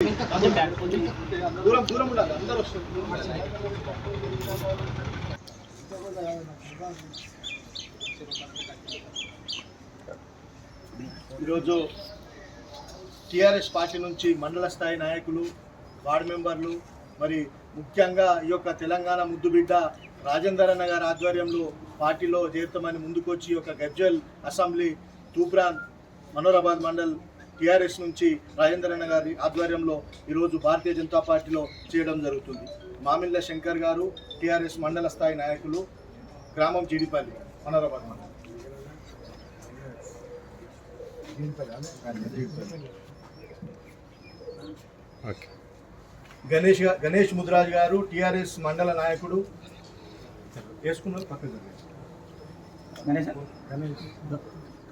దూరం దూరం ఉండాలి అందరూ వస్తారు ఈరోజు టిఆర్ఎస్ పార్టీ నుంచి మండల స్థాయి నాయకులు వార్డు మెంబర్లు మరి ముఖ్యంగా ఈ యొక్క తెలంగాణ ముద్దుబిడ్డ రాజేందర్ అన్న గారి ఆధ్వర్యంలో పార్టీలో చేరుతామని ముందుకొచ్చి ఈ యొక్క గజ్వెల్ అసెంబ్లీ తూప్రాన్ మనోరాబాద్ మండల్ టిఆర్ఎస్ నుంచి రాజేందర్ అన్న గారి ఆధ్వర్యంలో ఈరోజు భారతీయ జనతా పార్టీలో చేయడం జరుగుతుంది. మామిళ్ళ శంకర్ గారు టిఆర్ఎస్ మండల స్థాయి నాయకులు గ్రామం జీడిపల్లి మనోరాబాద్ మండలం. ఓకే. గణేష్ గణేష్ ముద్రాజ్ గారు టిఆర్ఎస్ మండల నాయకుడు. వేసుకున్నారు పక్కకు జరగండి. గణేష్.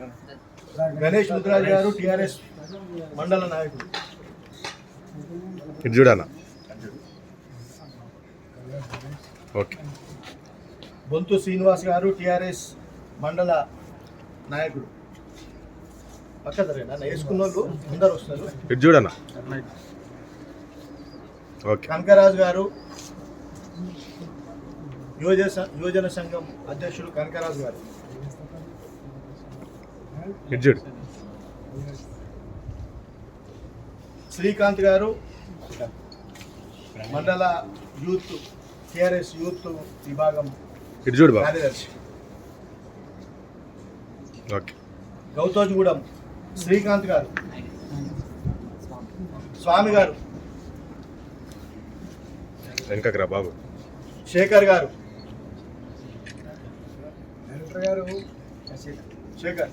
ముద్రాజ్ గారు టిఆర్ఎస్ మండల నాయకుడు ఇటు చూడనా ఓకే. బొంతు శ్రీనివాస్ గారు టిఆర్ఎస్ మండల నాయకుడు. పక్క జరగండి అన్న వేసుకున్న వాళ్ళు అందరు వస్తారు. ఇటు చూడనా ఓకే. కనకరాజు గారు యువజన యువజన సంఘం అధ్యక్షుడు కనకరాజు గారు. శ్రీకాంత్ గారు మండల యూత్ టిఆర్ఎస్ యూత్ విభాగం ఇటు కార్యదర్శి. ఓకే. గౌతోజ్గూడెం శ్రీకాంత్ గారు. స్వామి గారు. వెనకకి రా బాబు. శేఖర్ గారు శేఖర్.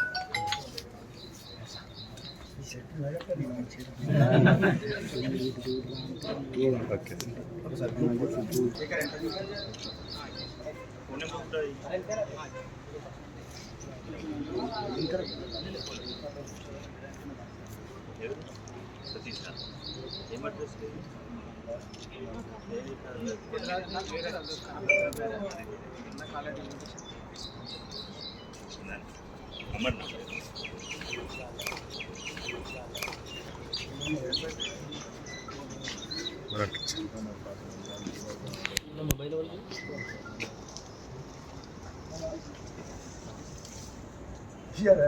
ఓకే ఒకసారి రైట్.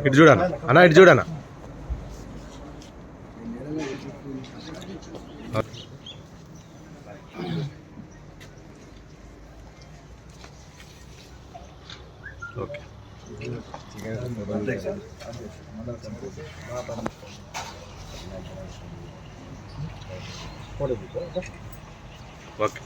ఇటు చూడనా అన్నా ఇటు చూడనా ఓకే. ఓకే